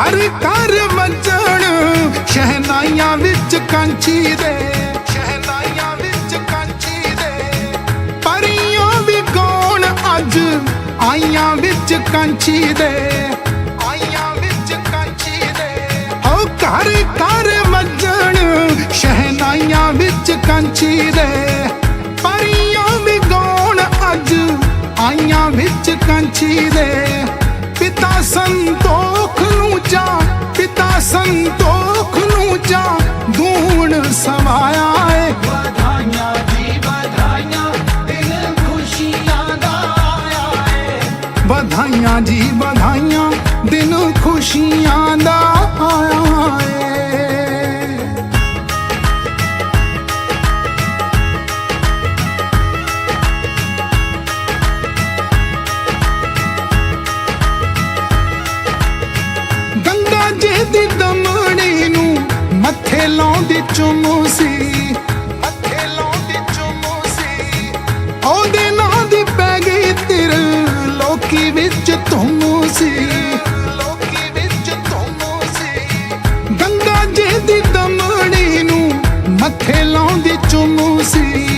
ਹਰ ਘਰ ਮੱਜਣ, ਸ਼ਹਿਨਾਈਆਂ ਵਿੱਚ ਕਾਂਚੀ ਦੇ, ਸ਼ਹਿਨਾਈਆਂ ਵਿੱਚ ਕਾਂਚੀ ਦੇ। ਪਰੀਆਂ ਵੀ ਗਾਉਣ ਅੱਜ, ਆਈਆਂ ਵਿੱਚ ਕਾਂਚੀ ਦੇ। ਆਈਆਂ ਵਿੱਚ ਕਾਂਚੀ ਦੇ। ਹੋ ਘਰ ਘਰ ਮੱਜਣ, ਸ਼ਹਿਨਾਈਆਂ ਵਿੱਚ ਕਾਂਚੀ ਦੇ। ਪਰੀਆਂ ਵੀ ਗਾਉਣ ਅੱਜ, ਆਈਆਂ ਵਿੱਚ ਕਾਂਚੀ ਦੇ। ਪਿਤਾ ਸੰਤੋਖ ਨੂੰ ਚਾ ਪਿਤਾ ਸੰਤੋਖ ਨੂੰ ਚਾ ਦੂਣ ਸਮਾਇਆ ਏ। ਵਧਾਈਆਂ ਜੀ ਵਧਾਈਆਂ ਦਿਲ ਖੁਸ਼ੀਆਂ ਦਾ ਆਇਆ ਏ। ਵਧਾਈਆਂ ਜੀ ਵਧਾਈਆਂ ਦਿਨ ਖੁਸ਼ੀਆਂ ਦਾ ਆਇਆ ਏ। ਲਾਉਂਦੀ ਚੁੰਮੂ ਸੀ। ਅੱਖੇ ਲਾਉਂਦੀ ਚੁੰਮੂ ਸੀ। ਆਉਂਦੇ ਨਾਂ ਦੀ ਪੈ ਗਈ ਤਿਰ, ਲੋਕੀ ਵਿੱਚ ਤੁਮੂ ਸੀ। ਲੋਕੀ ਵਿੱਚ ਤੁਮੂ ਸੀ। ਗੰਗਾ ਜੀ ਦੀ ਦਮੜੀ ਨੂੰ ਮੱਥੇ ਲਾਉਂਦੀ ਚੁੰਮੂ ਸੀ।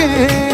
que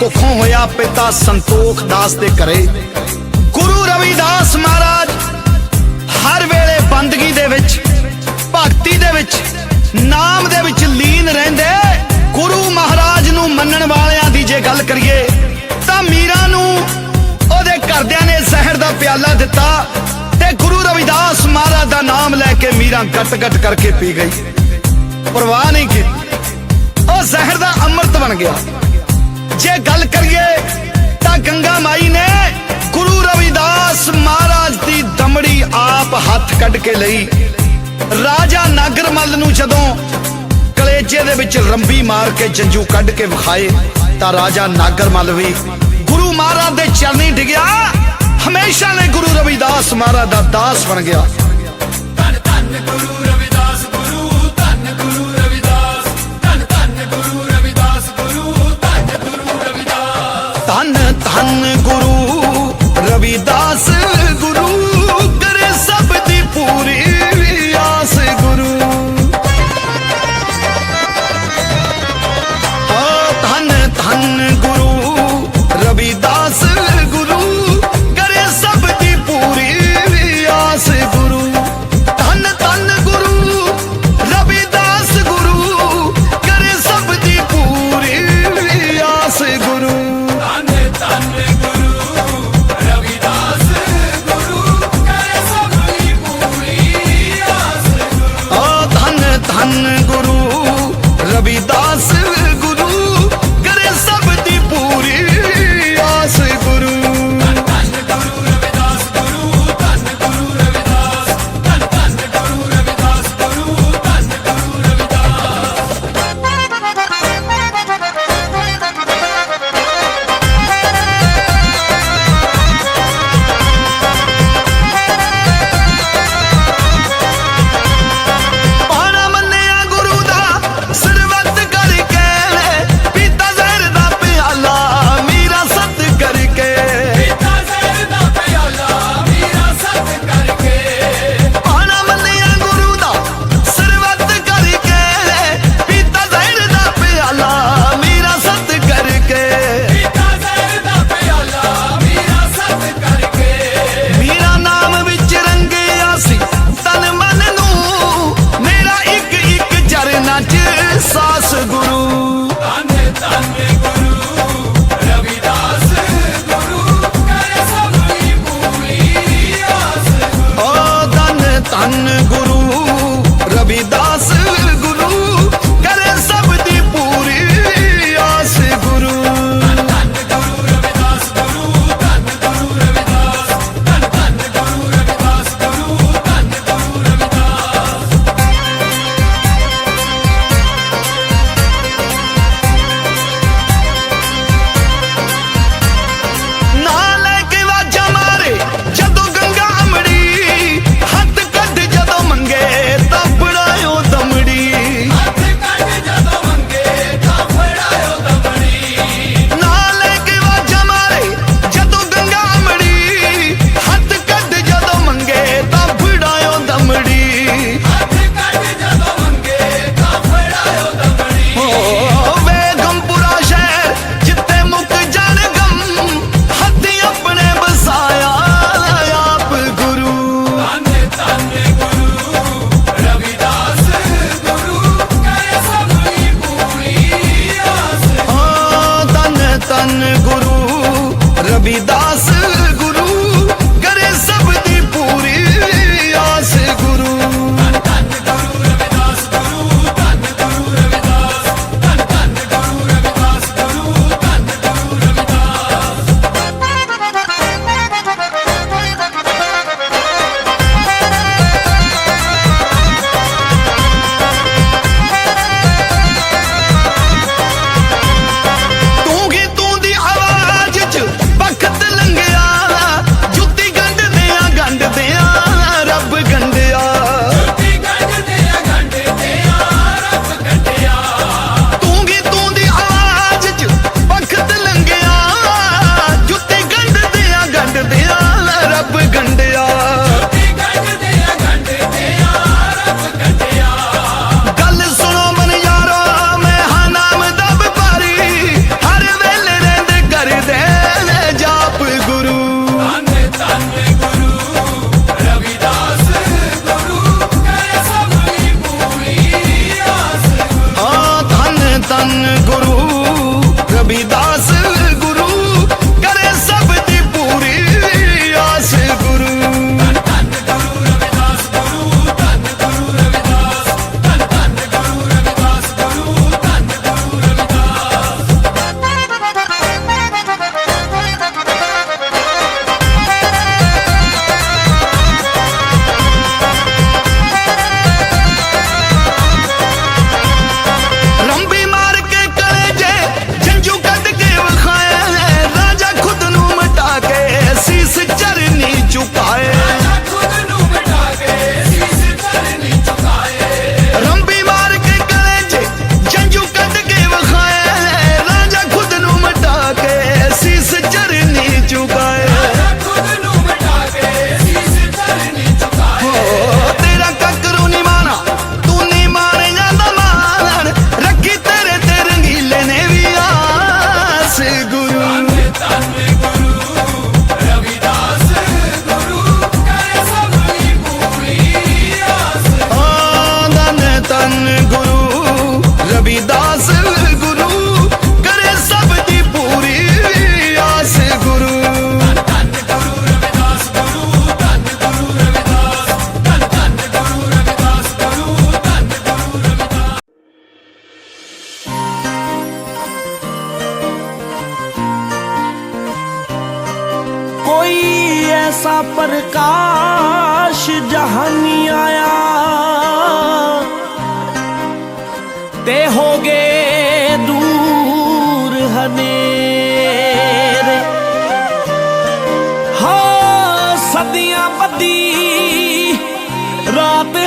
ਕੁੱਖੋਂ ਹੋਇਆ ਪਿਤਾ ਸੰਤੋਖ ਦਾਸ ਦੇ ਘਰੇ। ਗੁਰੂ ਰਵਿਦਾਸ ਮਹਾਰਾਜ ਹਰ ਵੇਲੇ ਬੰਦਗੀ ਦੇ ਵਿੱਚ, ਭਗਤੀ ਦੇ ਵਿੱਚ, ਨਾਮ ਦੇ ਵਿੱਚ ਲੀਨ ਰਹਿੰਦੇ। ਗੁਰੂ ਮਹਾਰਾਜ ਨੂੰ ਮੰਨਣ ਵਾਲਿਆਂ ਦੀ ਜੇ ਗੱਲ ਕਰੀਏ, ਤਾਂ ਮੀਰਾ ਨੂੰ ਉਹਦੇ ਘਰਦਿਆਂ ਨੇ ਜ਼ਹਿਰ ਦਾ ਪਿਆਲਾ ਦਿੱਤਾ ਤੇ ਗੁਰੂ ਰਵਿਦਾਸ ਮਹਾਰਾਜ ਦਾ ਨਾਮ ਲੈ ਕੇ ਮੀਰਾ ਗਟ-ਗਟ ਕਰਕੇ ਪੀ ਗਈ। ਪਰਵਾਹ ਨਹੀਂ ਕੀਤੀ। ਉਹ ਜ਼ਹਿਰ ਦਾ ਅੰਮ੍ਰਿਤ ਬਣ ਗਿਆ। ਜੇ ਗੱਲ ਕਰੀਏ ਤਾਂ ਗੰਗਾ ਮਾਈ ਨੇ ਗੁਰੂ ਰਵਿਦਾਸ ਮਹਾਰਾਜ ਦੀ ਦਮੜੀ ਆਪ ਹੱਥ ਕੱਢ ਕੇ ਲਈ। ਰਾਜਾ ਨਾਗਰਮਲ ਨੂੰ ਜਦੋਂ ਕਲੇਜੇ ਦੇ ਵਿੱਚ ਰੰਬੀ ਮਾਰ ਕੇ ਜੰਜੂ ਕੱਢ ਕੇ ਵਿਖਾਏ, ਤਾਂ ਰਾਜਾ ਨਾਗਰਮਲ ਵੀ ਗੁਰੂ ਮਹਾਰਾਜ ਦੇ ਚਰਨੀ ਡਿਗਿਆ। ਹਮੇਸ਼ਾ ਲਈ ਗੁਰੂ ਰਵਿਦਾਸ ਮਹਾਰਾਜ ਦਾ ਦਾਸ ਬਣ ਗਿਆ।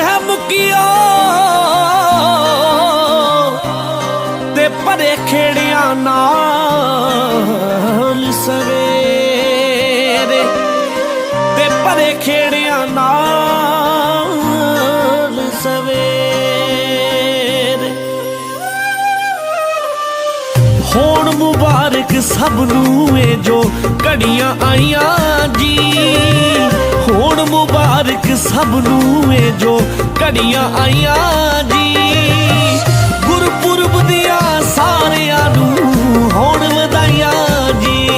ਹੈ ਮੁਕਿਓ ਤੇ ਪਰੇ ਖੇੜਿਆਂ ਨਾਲ ਸਵੇਰੇ ਤੇ ਪਰੇ ਖੇੜਿਆਂ ਨਾਲ ਸਵੇਰੇ। ਹੋਣ ਮੁਬਾਰਕ ਸਭ ਨੂੰ ਏ ਜੋ ਘੜੀਆਂ ਆਈਆਂ ਜੀ। ਹੋਣ ਮੁਬਾਰਕ ਸਭ ਨੂੰ ਏ ਜੋ ਘੜੀਆਂ ਆਈਆਂ ਜੀ। ਗੁਰਪੁਰਬ ਦੀਆਂ ਸਾਰਿਆਂ ਨੂੰ ਹੋਣ ਵਧਾਈਆਂ ਜੀ।